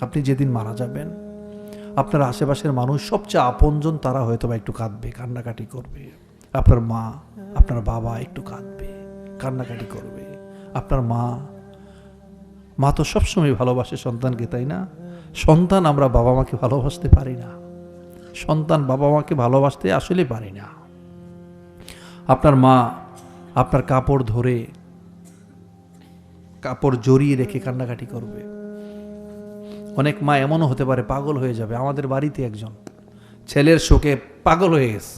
আপনি যেদিন মারা যাবেন, আপনার আশেপাশের মানুষ সবচেয়ে আপনজন তারা হয়তো বা একটু কাঁদবে, কান্নাকাটি করবে। আপনার মা, আপনার বাবা একটু কাঁদবে, কান্নাকাটি করবে। আপনার মা মা তো সবসময় ভালোবাসে সন্তানকে, তাই না? সন্তান আমরা বাবা মাকে ভালোবাসতে পারি না। সন্তান বাবা মাকে ভালোবাসতে আসলে পারি না। আপনার মা আপনার কাপড় ধরে, কাপড় জড়িয়ে রেখে কান্নাকাটি করবে। অনেক মা এমনও হতে পারে পাগল হয়ে যাবে। আমাদের বাড়িতে একজন। ছেলের শোকে পাগল হয়ে গেছে।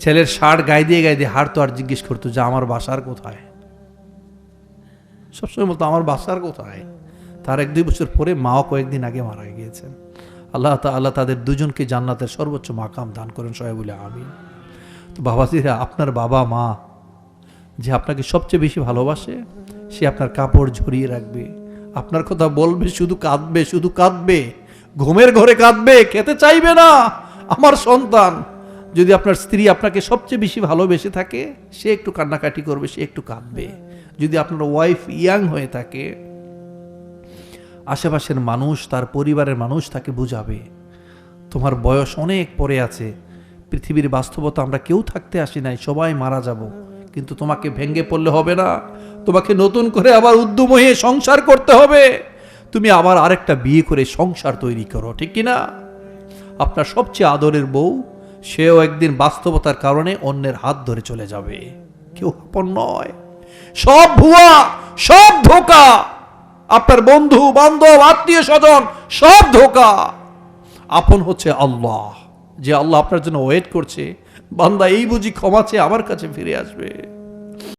ছেলের শার্ট গায়ে দিয়ে গায়ে দিয়ে হাড় তো আর জিজ্ঞেস করতো যে, আমার বাসার কোথায়? সবসময় বলতো, আমার বাসার কোথায়? তার এক দুই বছর পরে মাও কয়েকদিন আগে মারা গিয়েছেন আল্লাহ তা, আল্লাহ তাদের দুজনকে জান্নাতের সর্বোচ্চ মাকাম দান করেন সবাই বলে আমি তো বাবাজিরা আপনার বাবা মা যে আপনাকে সবচেয়ে বেশি ভালোবাসে, সে আপনার কাপড় ঝরিয়ে রাখবে। আপনার কথা বলবে, শুধু কাঁদবে শুধু কাঁদবে। ঘুমের ঘরে কাঁদবে, খেতে চাইবে না। আমার সন্তান, যদি আপনার স্ত্রী আপনাকে সবচেয়ে বেশি ভালোবেসে থাকে, সে একটু কান্নাকাটি করবে, সে একটু কাঁদবে। যদি আপনার ওয়াইফ ইয়াং হয়ে থাকে, আশেপাশের মানুষ, তার পরিবারের মানুষ তাকে বুঝাবে, তোমার বয়স অনেক পরে আছে। পৃথিবীর বাস্তবতা আমরা কেউ থাকতে আসি নাই, সবাই মারা যাব। কিন্তু তোমাকে ভেঙ্গে পড়লে হবে না। তোমাকে নতুন করে আবার উদ্যম হয়ে সংসার করতে হবে। তুমি আবার আরেকটা বিয়ে করে সংসার তৈরি করো, ঠিক কিনা আপনার সবচেয়ে আদরের বউ, সেও একদিন বাস্তবতার কারণে অন্যের হাত ধরে চলে যাবে। কেউ আপন নয়। সব ভুয়া, সব ধোকা। আপনার বন্ধু, বান্ধব আত্মীয় স্বজন সব ধোকা। আপন হচ্ছে আল্লাহ। যে আল্লাহ আপনার জন্য ওয়েট করছে, বান্দা এই বুঝি ক্ষমা চেয়ে আমার কাছে ফিরে আসবে।